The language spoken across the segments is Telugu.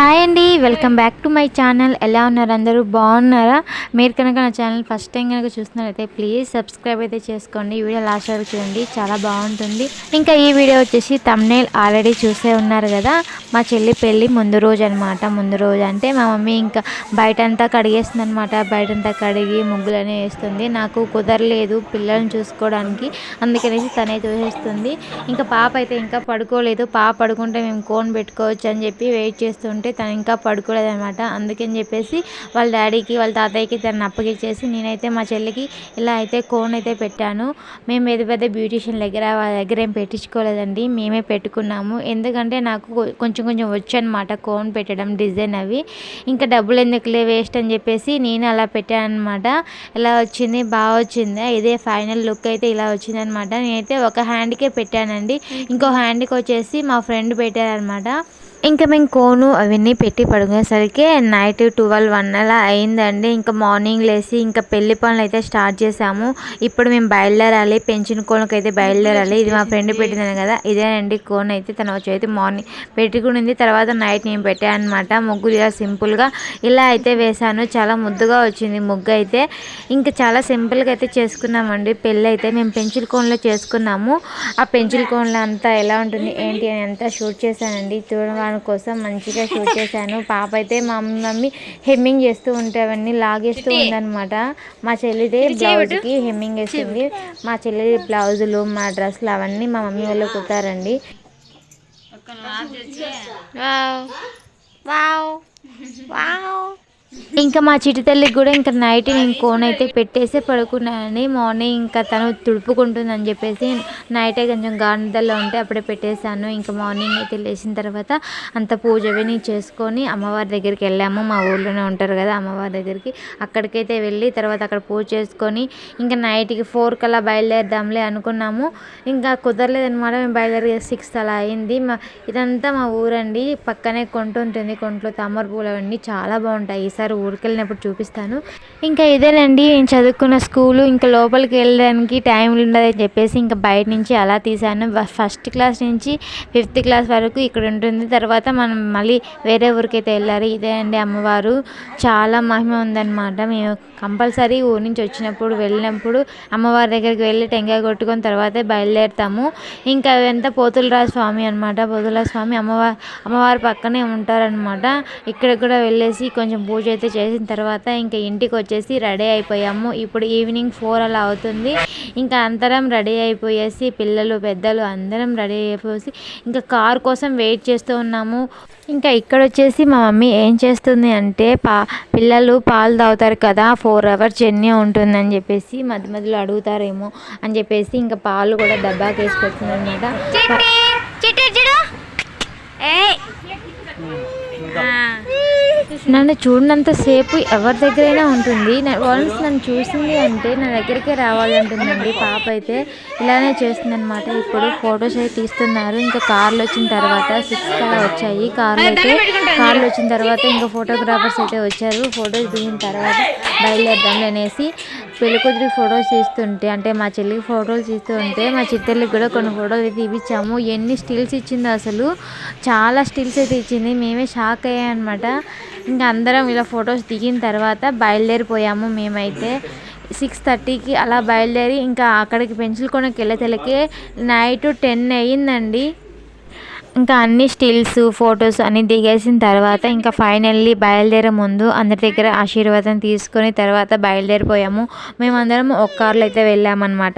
హాయ్ అండి welcome back to my channel ఎలా ఉన్నారు అందరూ? బాగున్నారా? మీరు కనుక నా ఛానల్ ఫస్ట్ టైం కనుక చూస్తున్నారైతే ప్లీజ్ సబ్స్క్రైబ్ అయితే చేసుకోండి. ఈ వీడియో లాస్ట్ వరకు చూడండి చాలా బాగుంటుంది. ఇంకా ఈ వీడియో వచ్చేసి తమ్నేల్ ఆల్రెడీ చూసే ఉన్నారు కదా? మా చెల్లి పెళ్ళి ముందు రోజు అనమాట ముందు రోజు అంటే మా మమ్మీ ఇంకా బయటంతా కడిగేస్తుంది అనమాట బయటంతా కడిగి ముగ్గులనే వేస్తుంది. నాకు కుదరలేదు పిల్లల్ని చూసుకోవడానికి. అందుకనేసి తనే చూసేస్తుంది ఇంకా పాప అయితే ఇంకా పడుకోలేదు. పాప పడుకుంటే మేము కోన్ పెట్టుకోవచ్చు అని చెప్పి వెయిట్ చేస్తుంటే తను ఇంకా పడుకోలేదనమాట అందుకని చెప్పేసి వాళ్ళ డాడీకి వాళ్ళ తాతయ్యకి తనని అప్పగిచ్చేసి నేనైతే మా చెల్లికి ఇలా అయితే కోన్ అయితే పెట్టాను. మేము పెద్ద పెద్ద బ్యూటిషియన్ దగ్గర వాళ్ళ దగ్గర ఏం పెట్టించుకోలేదండి. మేమే పెట్టుకున్నాము. ఎందుకంటే నాకు కొంచెం కొంచెం వచ్చు అనమాట కోన్ పెట్టడం డిజైన్ అవి. ఇంకా డబ్బులు ఎందుకులే వేస్ట్ అని చెప్పేసి నేను అలా పెట్టాను అనమాట ఇలా వచ్చింది బాగా వచ్చింది. ఇదే ఫైనల్ లుక్ అయితే ఇలా వచ్చింది అనమాట నేనైతే ఒక హ్యాండ్కే పెట్టానండి. ఇంకో హ్యాండ్కి వచ్చేసి మా ఫ్రెండ్ పెట్టారనమాట ఇంకా మేము కోను అవన్నీ పెట్టి పడుకునేసరికి నైట్ ట్వెల్వ్ వన్ అలా అయిందండి. ఇంకా మార్నింగ్ లేసి ఇంకా పెళ్ళి పనులు అయితే స్టార్ట్ చేసాము ఇప్పుడు మేము బయలుదేరాలి పెంచిన కోనకి అయితే బయలుదేరాలి. ఇది మా ఫ్రెండ్ పెట్టిందని కదా ఇదేనండి కోన్ అయితే తన వచ్చి అయితే మార్నింగ్ పెట్టుకునింది. తర్వాత నైట్ నేను పెట్టాను అనమాట ముగ్గు ఇలా సింపుల్గా ఇలా అయితే వేశాను. చాలా ముద్దుగా వచ్చింది ముగ్గు అయితే. ఇంకా చాలా సింపుల్గా అయితే చేసుకున్నామండి. పెళ్ళి అయితే మేము పెంచుల కోన్లో చేసుకున్నాము. ఆ పెంచుల కోన్లో అంతా ఎలా ఉంటుంది ఏంటి అని అంతా షూట్ చేశానండి. చూడడానికి కోసం మంచిగా షూట్ చేశాను. పాప అయితే మా మమ్మీ హెమ్మింగ్ చేస్తూ ఉంటే అవన్నీ లాగేస్తూ ఉందన్నమాట. మా చెల్లిదే బ్లౌజ్కి హెమ్మింగ్ వేసింది. మా చెల్లి బ్లౌజులు మా డ్రెస్సులు అవన్నీ మా మమ్మీ వాళ్ళు కుట్టారండి. ఇంకా మా చిటి తల్లికి కూడా ఇంకా నైట్ నేను కోన్ అయితే పెట్టేసి పడుకున్నానండి. మార్నింగ్ ఇంకా తను తుడుపుకుంటుందని చెప్పేసి నైటే కొంచెం గార్డెన్లో ఉంటే అప్పుడే పెట్టేశాను. ఇంకా మార్నింగ్ అయితే లేచిన తర్వాత అంత పూజ అవన్నీ చేసుకొని అమ్మవారి దగ్గరికి వెళ్ళాము. మా ఊర్లోనే ఉంటారు కదా అమ్మవారి దగ్గరికి. అక్కడికైతే వెళ్ళి తర్వాత అక్కడ పూజ చేసుకొని ఇంకా నైట్కి ఫోర్ కల్లా బయలుదేరదాంలే అనుకున్నాము. ఇంకా కుదరలేదనమాట మేము బయలుదేరి సిక్స్ అలా అయింది. మా ఇదంతా మా ఊరండి. పక్కనే కొంట ఉంటుంది. కొంట్లో తామర పూలు అవన్నీ చాలా బాగుంటాయి. ఈసారి ఊరికి వెళ్ళినప్పుడు చూపిస్తాను. ఇంకా ఇదేనండి నేను చదువుకున్న స్కూలు ఇంకా లోపలికి వెళ్ళడానికి టైం ఉండదని చెప్పేసి ఇంకా బయట నుంచి అలా తీసాను ఫస్ట్ క్లాస్ నుంచి ఫిఫ్త్ క్లాస్ వరకు ఇక్కడ ఉంటుంది. తర్వాత మనం మళ్ళీ వేరే ఊరికైతే వెళ్ళారు ఇదే అండి అమ్మవారు. చాలా మహిమ ఉందన్నమాట. మేము కంపల్సరీ ఊరి నుంచి వచ్చినప్పుడు వెళ్ళినప్పుడు అమ్మవారి దగ్గరికి వెళ్ళి టెంకాయ కొట్టుకొని తర్వాతే బయలుదేరుతాము. ఇంకా అదంతా పోతులరాజు స్వామి అనమాట పోతులరాజు స్వామి అమ్మవారి అమ్మవారి పక్కనే ఉంటారనమాట ఇక్కడ కూడా వెళ్ళేసి కొంచెం పూజ అయితే చేసిన తర్వాత ఇంకా ఇంటికి వచ్చేసి రెడీ అయిపోయాము. ఇప్పుడు ఈవినింగ్ ఫోర్ అలా అవుతుంది. ఇంకా అందరం రెడీ అయిపోయేసి పిల్లలు పెద్దలు అందరం రెడీ అయిపోసి ఇంకా కార్ కోసం వెయిట్ చేస్తూ ఉన్నాము. ఇంకా ఇక్కడ వచ్చేసి మా మమ్మీ ఏం చేస్తుంది అంటే పా పిల్లలు పాలు తాగుతారు కదా ఫోర్ అవర్స్ జర్నీ ఉంటుందని చెప్పేసి మధ్య మధ్యలో అడుగుతారేమో అని చెప్పేసి ఇంకా పాలు కూడా డబ్బాకి వేసి పెడుతుంది అనమాట నన్ను చూడనంత సేపు ఎవరి దగ్గరైనా ఉంటుంది. వన్స్ నన్ను చూసింది అంటే నా దగ్గరికే రావాలంటుందండి. పాప అయితే ఇలానే చేస్తుంది అనమాట ఇప్పుడు ఫొటోస్ అయితే తీస్తున్నారు. ఇంకా కార్లు వచ్చిన తర్వాత సిక్స్ అలా వచ్చాయి. కార్లు అయితే కార్లు వచ్చిన తర్వాత ఇంకా ఫోటోగ్రాఫర్స్ అయితే వచ్చారు. ఫొటోస్ దిగిన తర్వాత బయలుదేరదాం అనేసి పెళ్ళికూతురి ఫొటోస్ తీస్తుంటే అంటే మా చెల్లికి ఫోటోలు తీస్తుంటే మా చిత్తల్లికి కూడా కొన్ని ఫోటోలు అయితే ఇప్పించాము ఎన్ని స్టిల్స్ ఇచ్చిందో అసలు చాలా స్టిల్స్ అయితే ఇచ్చింది. మేమే షాక్ అయ్యామన్నమాట. ఇంకా అందరం ఇలా ఫొటోస్ దిగిన తర్వాత బయలుదేరిపోయాము మేమైతే. సిక్స్ థర్టీకి అలా బయలుదేరి ఇంకా అక్కడికి పెన్సిల్ కొనకి వెళ్ళేతలకే నైట్ టెన్ అయ్యిందండి. ఇంకా అన్ని స్టిల్స్ ఫొటోస్ అన్ని దిగేసిన తర్వాత ఇంకా ఫైనల్లీ బయలుదేరే ముందు అందరి దగ్గర ఆశీర్వాదం తీసుకొని తర్వాత బయలుదేరిపోయాము. మేమందరం ఒక కార్లో అయితే వెళ్ళామన్నమాట.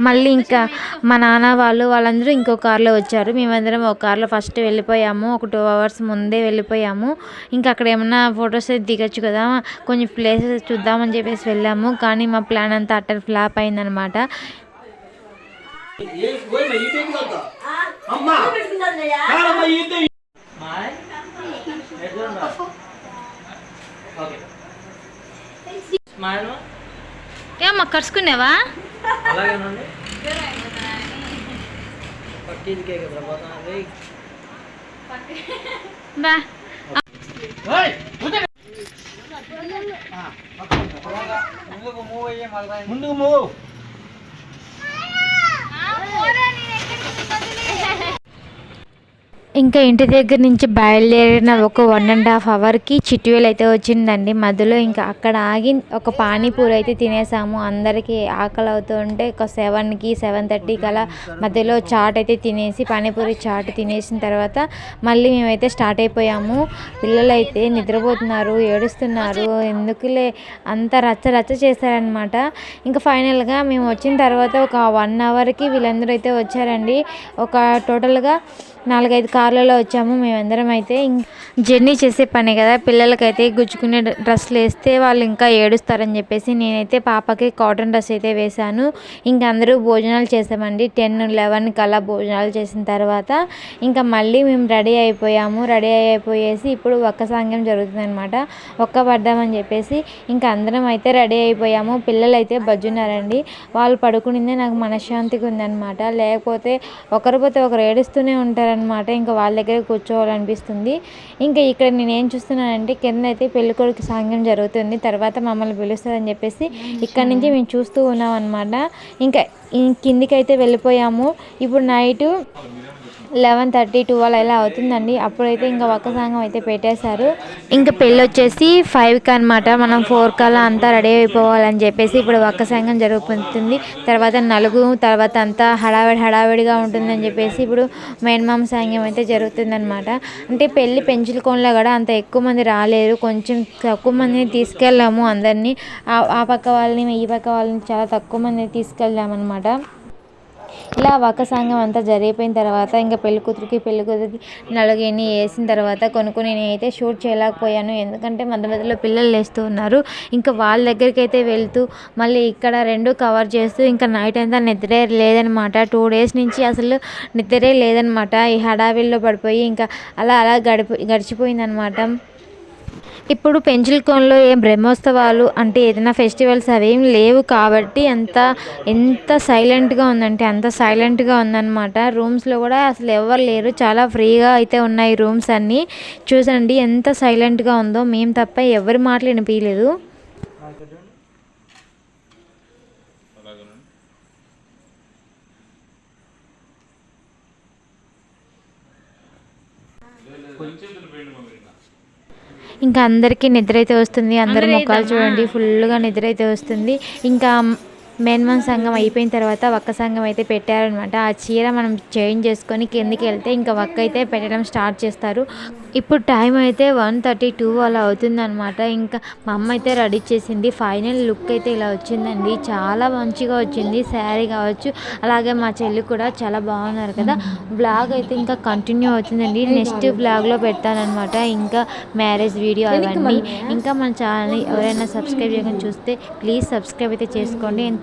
మళ్ళీ ఇంకా మా నాన్న వాళ్ళు వాళ్ళందరూ ఇంకో కార్లో వచ్చారు. మేమందరం ఒక కార్లో ఫస్ట్ వెళ్ళిపోయాము. ఒక టూ అవర్స్ ముందే వెళ్ళిపోయాము. ఇంకా అక్కడ ఏమన్నా ఫొటోస్ అయితే దిగచ్చు కదా. కొంచెం ప్లేసెస్ చూద్దామని చెప్పేసి వెళ్ళాము. కానీ మా ప్లాన్ అంతా అట్టర్ ఫ్లాప్ అయిందనమాట స్మైల్ ఏమమ్మా కరుచుకున్నావా అలాగేనండి పట్టిదికే కదా పోతానండి బా ముందుకు మూవ్ ఇంకా ఇంటి దగ్గర నుంచి బయలుదేరిన ఒక వన్ అండ్ హాఫ్ అవర్కి చిట్వేలు అయితే వచ్చిందండి. మధ్యలో ఇంకా అక్కడ ఆగి ఒక పానీపూరి అయితే తినేసాము. అందరికీ ఆకలి అవుతుంటే ఒక సెవెన్కి సెవెన్ థర్టీకి అలా మధ్యలో చాట్ అయితే తినేసి పానీపూరి చాట్ తినేసిన తర్వాత మళ్ళీ మేమైతే స్టార్ట్ అయిపోయాము. పిల్లలు అయితే నిద్రపోతున్నారు ఏడుస్తున్నారు. ఎందుకులే అంత రచ్చ రచ్చ చేశారనమాట ఇంకా ఫైనల్గా మేము వచ్చిన తర్వాత ఒక వన్ అవర్కి వీళ్ళందరూ అయితే వచ్చారండి. ఒక టోటల్గా నాలుగైదు కార్లలో వచ్చాము మేమందరం అయితే జర్నీ చేసే పని కదా పిల్లలకైతే గుచ్చుకునే డ్రెస్సులు వేస్తే వాళ్ళు ఇంకా ఏడుస్తారని చెప్పేసి నేనైతే పాపకి కాటన్ డ్రెస్ అయితే వేశాను. ఇంకా అందరూ భోజనాలు చేసామండి. టెన్ లెవెన్ కల్లా భోజనాలు చేసిన తర్వాత ఇంకా మళ్ళీ మేము రెడీ అయిపోయాము. రెడీ అయిపోయేసి ఇప్పుడు ఒక్క సాంగ్యం జరుగుతుంది అనమాట ఒక్క పడ్డామని చెప్పేసి ఇంకా అందరం అయితే రెడీ అయిపోయాము. పిల్లలు అయితే బజ్జున్నారండి. వాళ్ళు పడుకునిందే నాకు మనశ్శాంతిగా ఉందన్నమాట. లేకపోతే ఒకరిపోతే ఒకరు ఏడుస్తూనే ఉంటారు అనమాట ఇంకా వాళ్ళ దగ్గర కూర్చోవాలనిపిస్తుంది. ఇంకా ఇక్కడ నేను ఏం చూస్తున్నానంటే కింద అయితే పెళ్ళికొడుకు సాంగ్యం జరుగుతుంది. తర్వాత మమ్మల్ని పిలుస్తుందని చెప్పేసి ఇక్కడ నుంచి మేము చూస్తూ ఉన్నాం అనమాట ఇంకా కిందికి అయితే వెళ్ళిపోయాము. ఇప్పుడు నైటు లెవెన్ థర్టీ ట్వెల్వ్ అలా అవుతుందండి. అప్పుడైతే ఇంకా ఒక్క సంఘం అయితే పెట్టేశారు. ఇంకా పెళ్ళి వచ్చేసి ఫైవ్కి అనమాట మనం ఫోర్ కల్లా అంతా రెడీ అయిపోవాలని చెప్పేసి ఇప్పుడు ఒక్క సాంగం జరుగుతుంది. తర్వాత నలుగు తర్వాత అంతా హడావిడి హడావిడిగా ఉంటుందని చెప్పేసి ఇప్పుడు మేనమామ సంఘం అయితే అయితే జరుగుతుందన్నమాట అంటే పెళ్ళి పెంచులకోనలో కూడా అంత ఎక్కువ మంది రాలేరు. కొంచెం తక్కువ మందిని తీసుకెళ్ళాము అందరినీ. ఆ- ఆ పక్క వాళ్ళని ఈ పక్క వాళ్ళని చాలా తక్కువ మందిని తీసుకెళ్ళామన్నమాట ఇలా వక్క సంఘం అంతా జరిగిపోయిన తర్వాత ఇంకా పెళ్ళి కూతురికి పెళ్ళి కూతురికి నలుగురిని వేసిన తర్వాత కొన్ని కొన్ని నేనైతే షూట్ చేయలేకపోయాను. ఎందుకంటే మధ్య మధ్యలో పిల్లలు లేస్తూ ఉన్నారు. ఇంకా వాళ్ళ దగ్గరికి అయితే వెళ్తూ మళ్ళీ ఇక్కడ రెండు కవర్ చేస్తూ ఇంకా నైట్ అంతా నిద్రే లేదనమాట. టూ డేస్ నుంచి అసలు నిద్రే లేదనమాట. ఈ హడావిల్లో పడిపోయి ఇంకా అలా అలా గడిపి గడిచిపోయిందనమాట. ఇప్పుడు పెంచులకోనలో ఏం బ్రహ్మోత్సవాలు అంటే ఏదైనా ఫెస్టివల్స్ అవేం లేవు కాబట్టి అంత ఎంత సైలెంట్గా ఉందంటే అంత సైలెంట్గా ఉందన్నమాట. రూమ్స్లో కూడా అసలు ఎవరు లేరు. చాలా ఫ్రీగా అయితే ఉన్నాయి రూమ్స్ అన్నీ. చూసండి ఎంత సైలెంట్గా ఉందో. మేము తప్ప ఎవరి మాటలు వినిపించలేదు ఇంకా అందరికీ నిద్ర అయితే వస్తుంది. అందరి ముఖాలు చూడండి ఫుల్గా నిద్ర అయితే వస్తుంది. ఇంకా మేన్మన్ సంఘం అయిపోయిన తర్వాత ఒక్క సంఘం అయితే పెట్టారనమాట. ఆ చీర మనం చేంజ్ చేసుకొని కిందకి వెళ్తే ఇంకా ఒక్క అయితే పెట్టడం స్టార్ట్ చేస్తారు. ఇప్పుడు టైం అయితే వన్ థర్టీ టూ అలా అవుతుందనమాట. ఇంకా మా అమ్మ అయితే రెడీ చేసింది. ఫైనల్ లుక్ అయితే ఇలా వచ్చిందండి. చాలా మంచిగా వచ్చింది. శారీ కావచ్చు అలాగే మా చెల్లి కూడా చాలా బాగున్నారు కదా. బ్లాగ్ అయితే ఇంకా కంటిన్యూ అవుతుందండి. నెక్స్ట్ బ్లాగ్లో పెడతానమాట ఇంకా మ్యారేజ్ వీడియో అవన్నీ. ఇంకా మన ఛానల్ని ఎవరైనా సబ్స్క్రైబ్ చేయకుండా చూస్తే ప్లీజ్ సబ్స్క్రైబ్ అయితే చేసుకోండి. అండ్